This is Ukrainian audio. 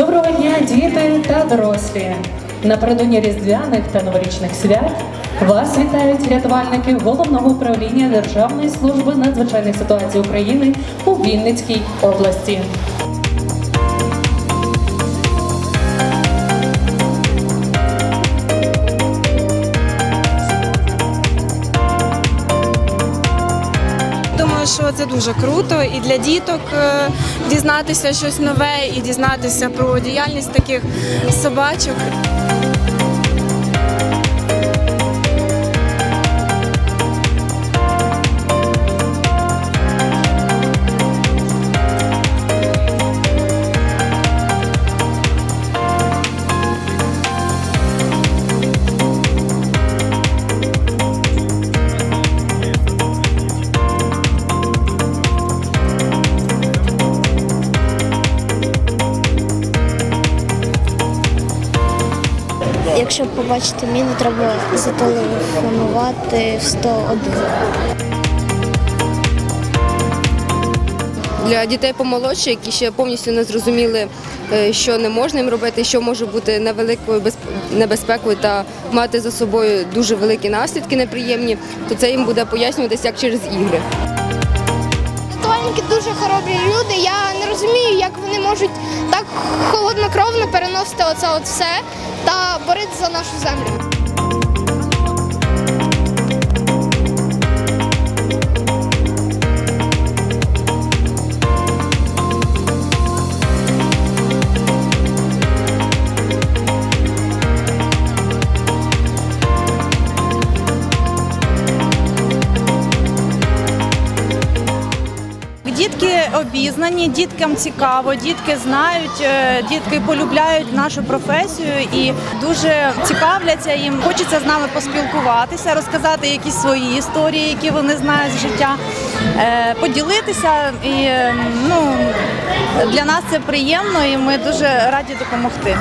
Доброго дня, діти та дорослі! Напередодні різдвяних та новорічних свят вас вітають рятувальники головного управління Державної служби надзвичайних ситуацій України у Вінницькій області. Думаю, що це дуже круто і для діток е, дізнатися щось нове і дізнатися про діяльність таких собачок. Якщо побачити міну, треба зателефонувати в 101. для дітей помолодше, які ще повністю не зрозуміли, е, що не можна їм робити, що може бути невеликою безп- небезпекою та мати за собою дуже великі наслідки неприємні, то це їм буде пояснюватися як через ігри. Рятувальники дуже хоробрі люди. Можуть так холоднокровно переносити оце от все та боротися за нашу землю. Дітки обізнані, діткам цікаво, дітки знають, е, дітки полюбляють нашу професію і дуже цікавляться їм. Хочеться з нами поспілкуватися, розказати якісь свої історії, які вони знають з життя, е, поділитися. І е, ну, для нас це приємно, і ми дуже раді допомогти.